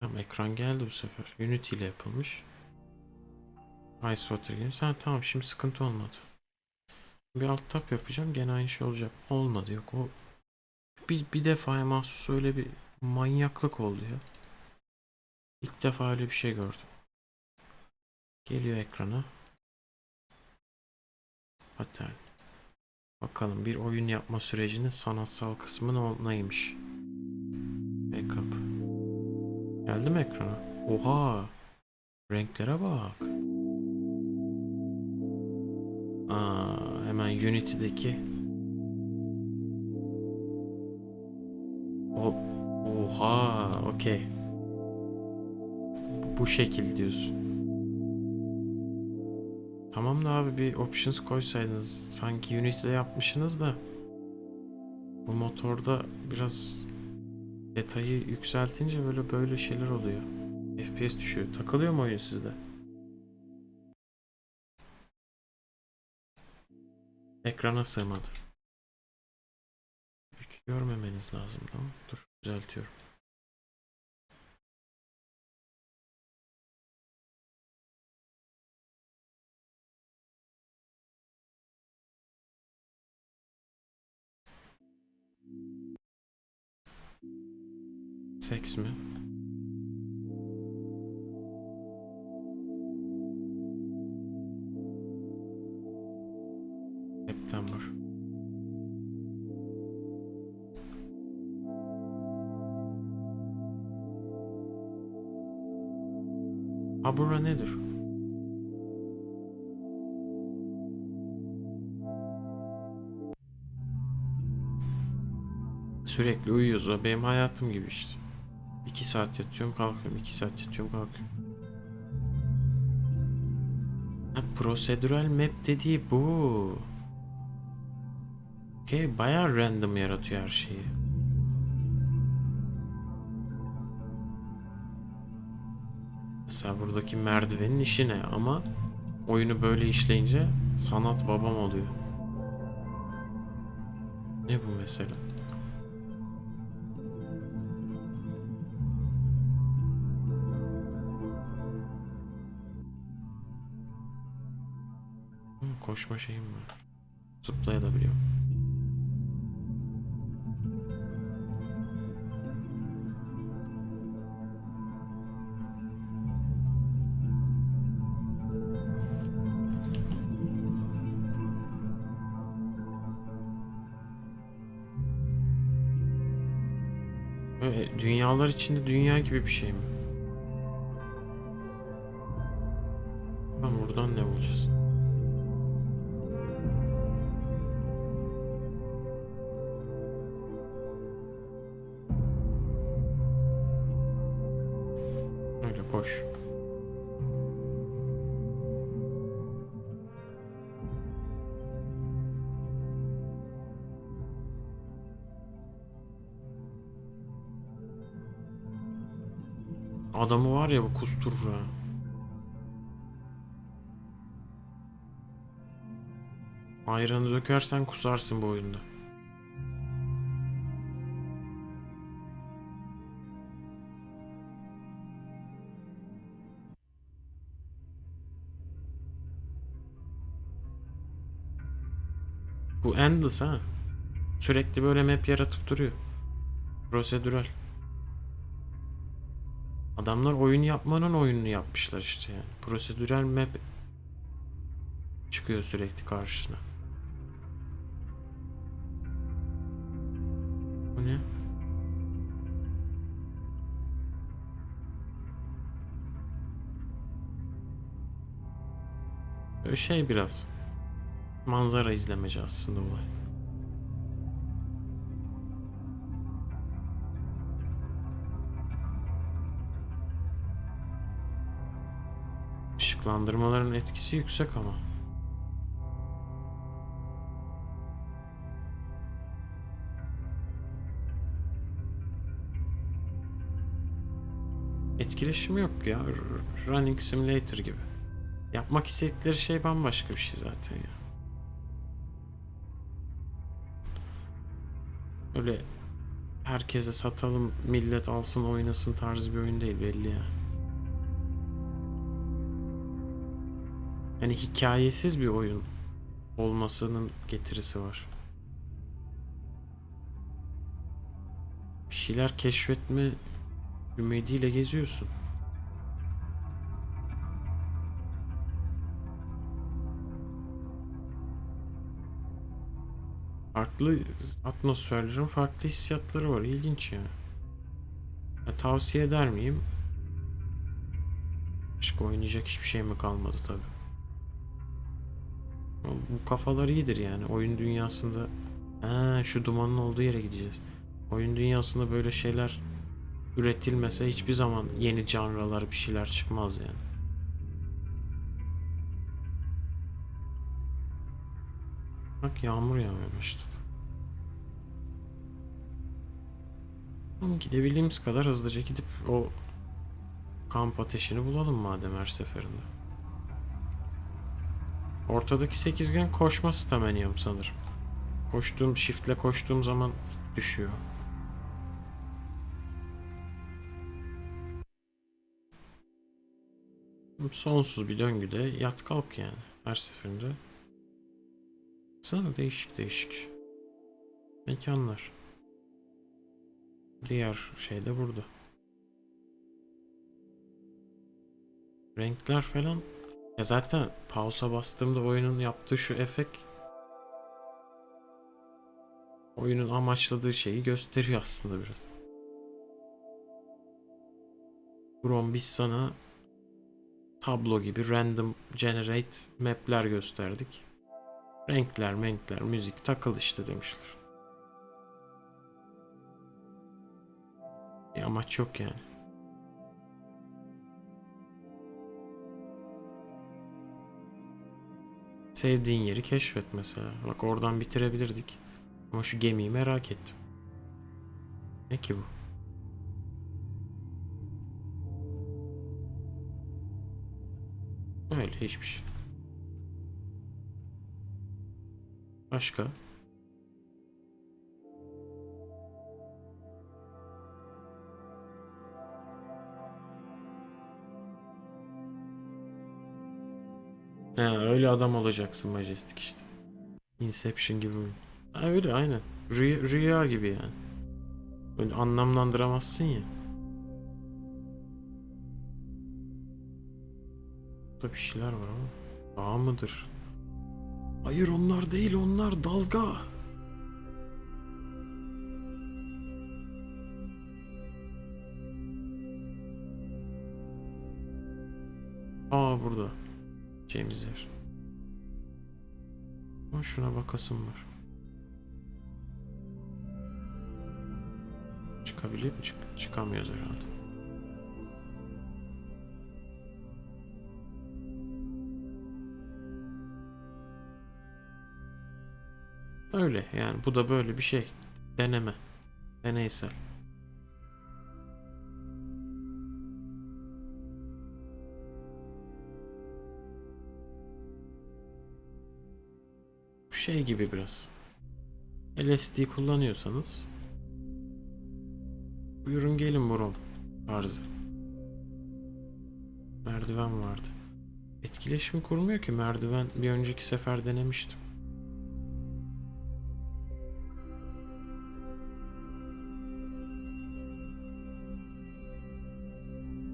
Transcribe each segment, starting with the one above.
Tamam ekran geldi bu sefer. Unity ile yapılmış. Ice Water Games. Ha tamam şimdi sıkıntı olmadı. Bir alt tab yapacağım gene aynı şey olacak. Olmadı yok o bir, bir defaya mahsus öyle bir manyaklık oldu ya. İlk defa öyle bir şey gördüm. Geliyor ekrana. Pattern. Bakalım bir oyun yapma sürecinin sanatsal kısmı ne- neymiş? Geldi mi ekrana? Oha! Renklere bak. Aa, hemen Unity'deki o Oha, okey. Bu, bu şekil diyorsun. Tamam da abi bir options koysaydınız. Sanki Unity'de yapmışsınız da. Bu motorda biraz detayı yükseltince böyle böyle şeyler oluyor. FPS düşüyor. Takılıyor mu oyun sizde? Ekrana sığmadı. Görmemeniz lazım tamam Dur düzeltiyorum. Seks mi? September. Ha bura nedir? Sürekli uyuyoruz. Benim hayatım gibi işte. 2 saat yatıyorum kalkıyorum. 2 saat yatıyorum kalkıyorum. Ha, prosedürel map dediği bu. Okey bayağı random yaratıyor her şeyi. Mesela buradaki merdivenin işi ne ama oyunu böyle işleyince sanat babam oluyor. Ne bu mesela? Koşma şeyim var. Zıplayabiliyorum. Dünyalar içinde dünya gibi bir şey mi? Adamı var ya bu kusturur ha. Ayranı dökersen kusarsın bu oyunda. Bu endless ha. Sürekli böyle map yaratıp duruyor. Prosedürel. Adamlar oyun yapmanın oyununu yapmışlar işte yani. Prosedürel map çıkıyor sürekli karşısına. Bu ne? Böyle şey biraz. Manzara izlemeci aslında olay. Işıklandırmaların etkisi yüksek ama. Etkileşimi yok ya. Running Simulator gibi. Yapmak istedikleri şey bambaşka bir şey zaten ya. Öyle herkese satalım millet alsın oynasın tarzı bir oyun değil belli ya. Yani hikayesiz bir oyun olmasının getirisi var. Bir şeyler keşfetme ümidiyle geziyorsun. Farklı atmosferlerin farklı hissiyatları var. İlginç yani. Ya, tavsiye eder miyim? Başka oynayacak hiçbir şey mi kalmadı tabi. Bu kafalar iyidir yani. Oyun dünyasında ha, şu dumanın olduğu yere gideceğiz. Oyun dünyasında böyle şeyler üretilmese hiçbir zaman yeni canralar bir şeyler çıkmaz yani. Bak yağmur yağmaya başladı. Ama gidebildiğimiz kadar hızlıca gidip o kamp ateşini bulalım madem her seferinde. Ortadaki sekizgen koşma staminam sanırım. Koştuğum shiftle koştuğum zaman düşüyor. Sonsuz bir döngüde yat kalk yani her seferinde. Sana değişik değişik mekanlar. Diğer şey de burada. Renkler falan. Ya zaten pausa bastığımda oyunun yaptığı şu efekt oyunun amaçladığı şeyi gösteriyor aslında biraz. Brom biz sana tablo gibi random generate map'ler gösterdik. Renkler, renkler, müzik takıl işte demişler. Bir amaç yok yani. Sevdiğin yeri keşfet mesela. Bak oradan bitirebilirdik. Ama şu gemiyi merak ettim. Ne ki bu? Öyle hiçbir şey. Başka? Ha, öyle adam olacaksın Majestic işte. Inception gibi oyun. Ha, öyle aynen. Rüya, rüya gibi yani. Böyle anlamlandıramazsın ya. Burada bir şeyler var ama. Dağ mıdır? Hayır onlar değil onlar dalga. Aa burada. Şeyimiz yer. Ama şuna bakasım var. Çıkabilir mi? Çık çıkamıyoruz herhalde. Öyle yani bu da böyle bir şey. Deneme. Deneysel. Şey gibi biraz. LSD kullanıyorsanız buyurun gelin buram tarzı. Merdiven vardı. Etkileşim kurmuyor ki merdiven bir önceki sefer denemiştim.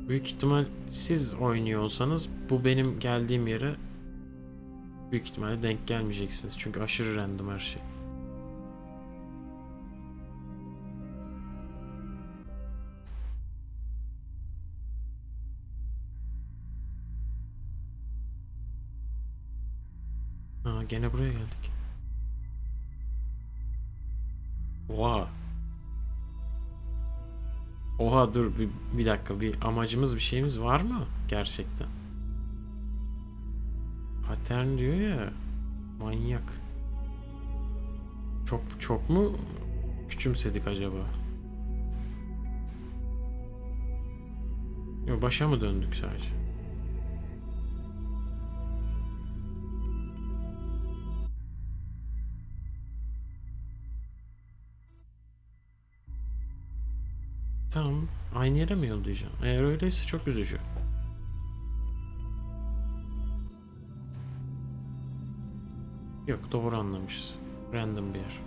Büyük ihtimal siz oynuyor olsanız bu benim geldiğim yere büyük ihtimalle denk gelmeyeceksiniz. Çünkü aşırı random her şey. Aa, gene buraya geldik. Oha. Oha dur bir, bir dakika bir amacımız bir şeyimiz var mı gerçekten? Patern diyor ya manyak. Çok çok mu küçümsedik acaba? Yok başa mı döndük sadece? Tamam. Aynı yere mi yollayacağım? Eğer öyleyse çok üzücü. Yok doğru anlamışız. Random bir yer.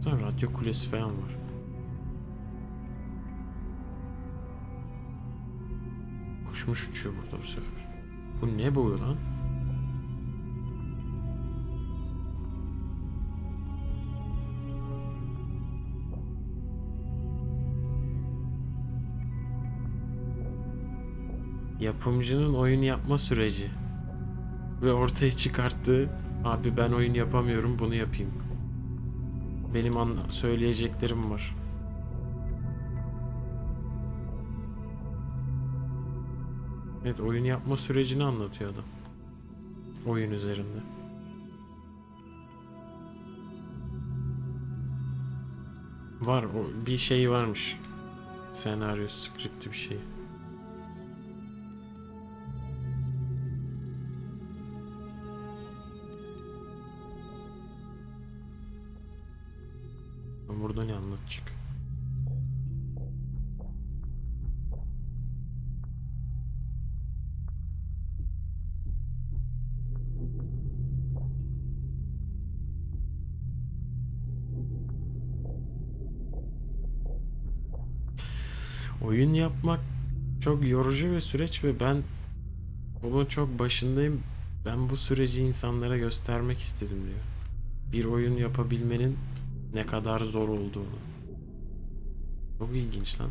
Zaten radyo kulesi falan var. Kuşmuş uçuyor burada bu sefer. Bu ne boyu lan? Yapımcının oyun yapma süreci ve ortaya çıkarttığı abi ben oyun yapamıyorum bunu yapayım. Benim anla- söyleyeceklerim var. Evet oyun yapma sürecini anlatıyor adam. Oyun üzerinde. Var o bir şey varmış. Senaryo, skripti bir şey. Burada ne anlatacak? Oyun yapmak çok yorucu bir süreç ve ben bunun çok başındayım. Ben bu süreci insanlara göstermek istedim diyor. Bir oyun yapabilmenin ne kadar zor olduğunu. Çok ilginç lan.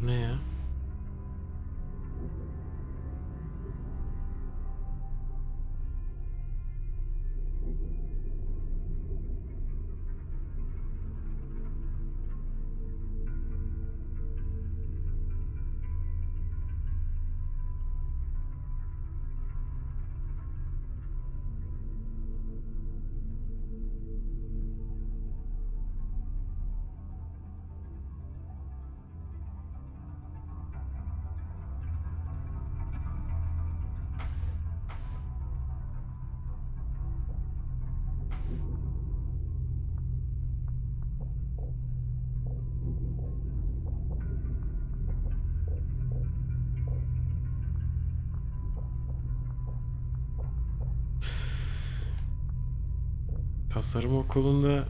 Ya? Tasarım okulunda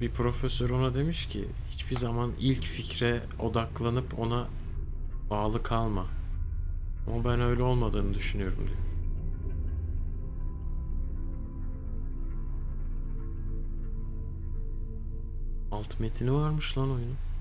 bir profesör ona demiş ki hiçbir zaman ilk fikre odaklanıp ona bağlı kalma. Ama ben öyle olmadığını düşünüyorum diyor. Alt metini varmış lan oyunun.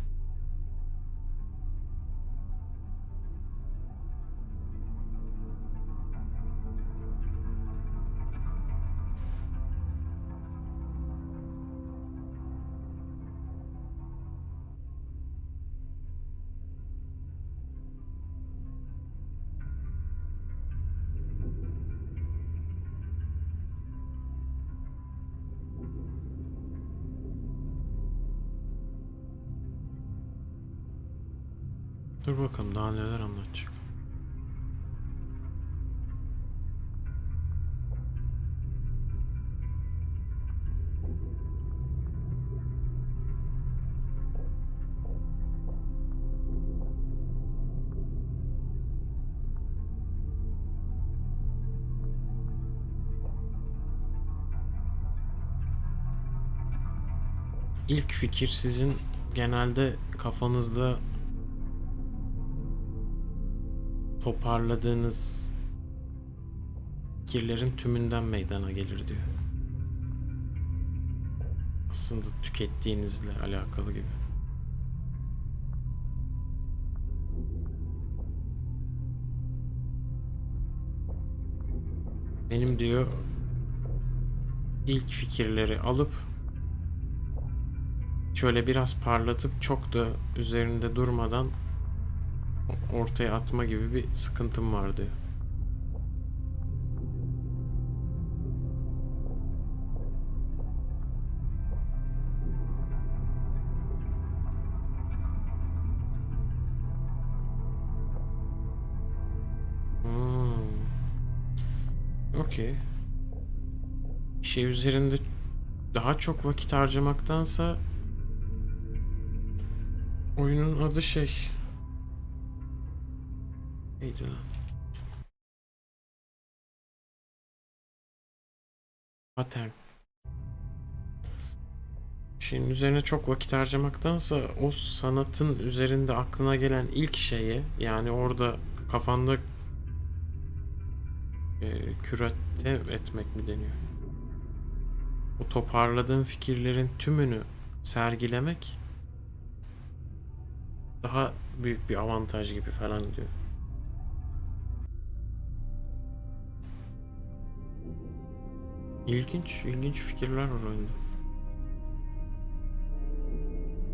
Dur bakalım daha neler anlatacak. İlk fikir sizin genelde kafanızda toparladığınız fikirlerin tümünden meydana gelir diyor. Aslında tükettiğinizle alakalı gibi. Benim diyor ilk fikirleri alıp şöyle biraz parlatıp çok da üzerinde durmadan ortaya atma gibi bir sıkıntım var diyor. Hmm. Okey. Şey üzerinde daha çok vakit harcamaktansa oyunun adı şey neydi lan? Pattern. Şeyin üzerine çok vakit harcamaktansa o sanatın üzerinde aklına gelen ilk şeye yani orada kafanda e, kürate etmek mi deniyor? O toparladığın fikirlerin tümünü sergilemek daha büyük bir avantaj gibi falan diyor. İlginç, ilginç fikirler var oyunda.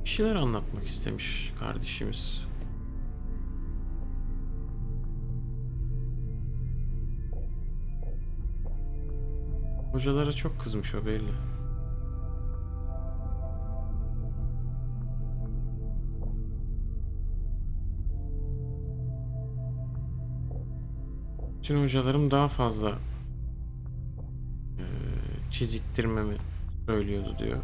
Bir şeyler anlatmak istemiş kardeşimiz. Hocalara çok kızmış o belli. Bütün hocalarım daha fazla çiziktirmemi söylüyordu diyor.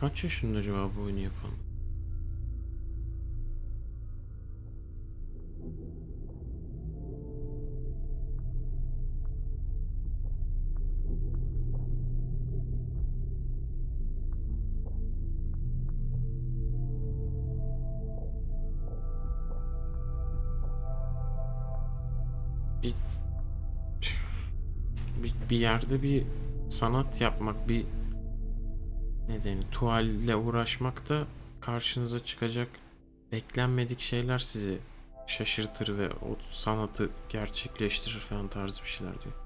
Kaç yaşında acaba bu oyunu yapan? Bir, bir, bir yerde bir sanat yapmak, bir ne denir, tuvalle uğraşmak da karşınıza çıkacak beklenmedik şeyler sizi şaşırtır ve o sanatı gerçekleştirir falan tarzı bir şeyler diyor.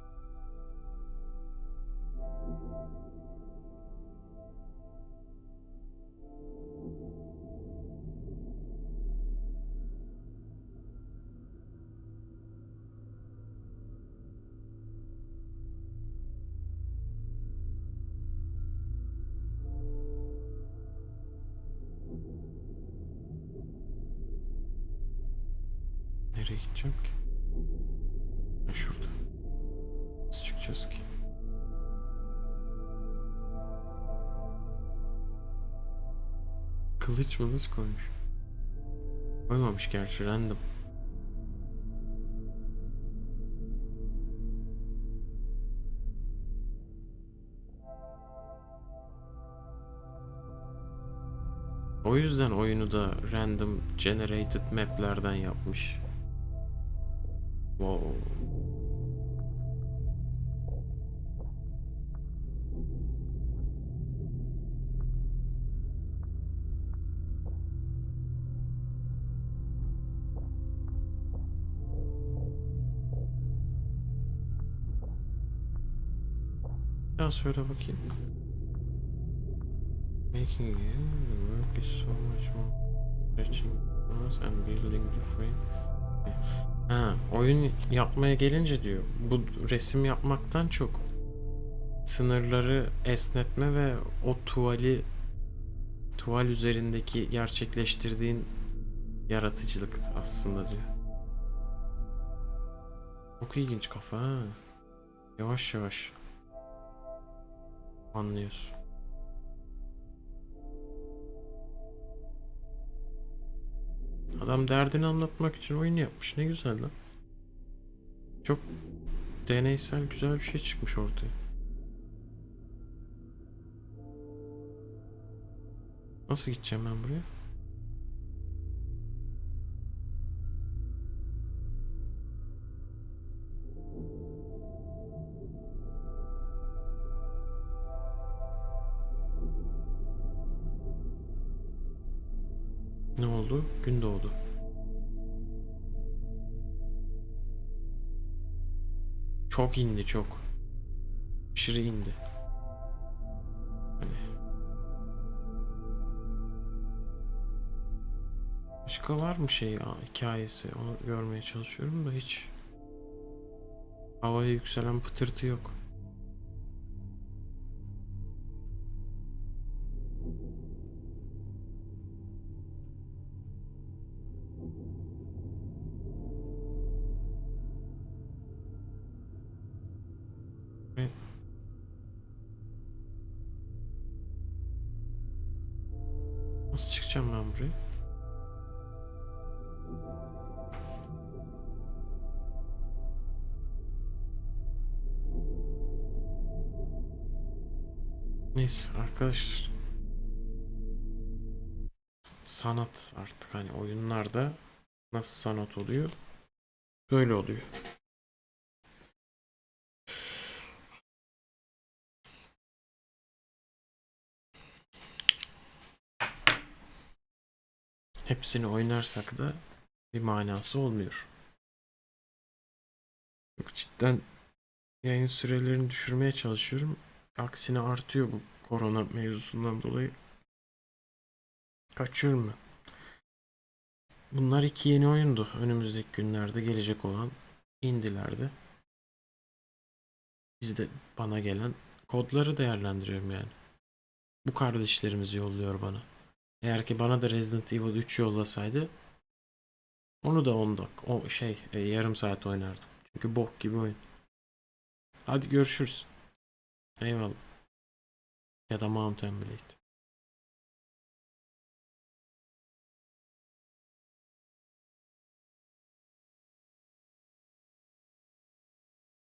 Nereye gideceğim ki? Ha şurada. Nasıl çıkacağız ki? Kılıç mılıç koymuş. Koymamış gerçi random. O yüzden oyunu da random generated map'lerden yapmış. Wow. Ya söyle bakayım. Making the work is so much more stretching and building the frame. Ha, oyun yapmaya gelince diyor, bu resim yapmaktan çok sınırları esnetme ve o tuvali tuval üzerindeki gerçekleştirdiğin yaratıcılık aslında diyor. Çok ilginç kafa ha. Yavaş yavaş anlıyorsun. Adam derdini anlatmak için oyun yapmış. Ne güzel lan. Çok deneysel güzel bir şey çıkmış ortaya. Nasıl gideceğim ben buraya? Ne oldu? Gün doğdu. Çok indi çok. Aşırı indi. Hani. Başka var mı şey hikayesi? Onu görmeye çalışıyorum da hiç. Havaya yükselen pıtırtı yok. Nasıl çıkacağım ben buraya? Neyse arkadaşlar. Sanat artık hani oyunlarda nasıl sanat oluyor? Böyle oluyor. Hepsini oynarsak da bir manası olmuyor. Yok cidden yayın sürelerini düşürmeye çalışıyorum. Aksine artıyor bu korona mevzusundan dolayı. Kaçıyorum ben. Bunlar iki yeni oyundu. Önümüzdeki günlerde gelecek olan indilerde. Biz de bana gelen kodları değerlendiriyorum yani. Bu kardeşlerimiz yolluyor bana. Eğer ki bana da Resident Evil 3 yollasaydı onu da 10 dak o şey e, yarım saat oynardım. Çünkü bok gibi oyun. Hadi görüşürüz. Eyvallah. Ya da Mountain Blade.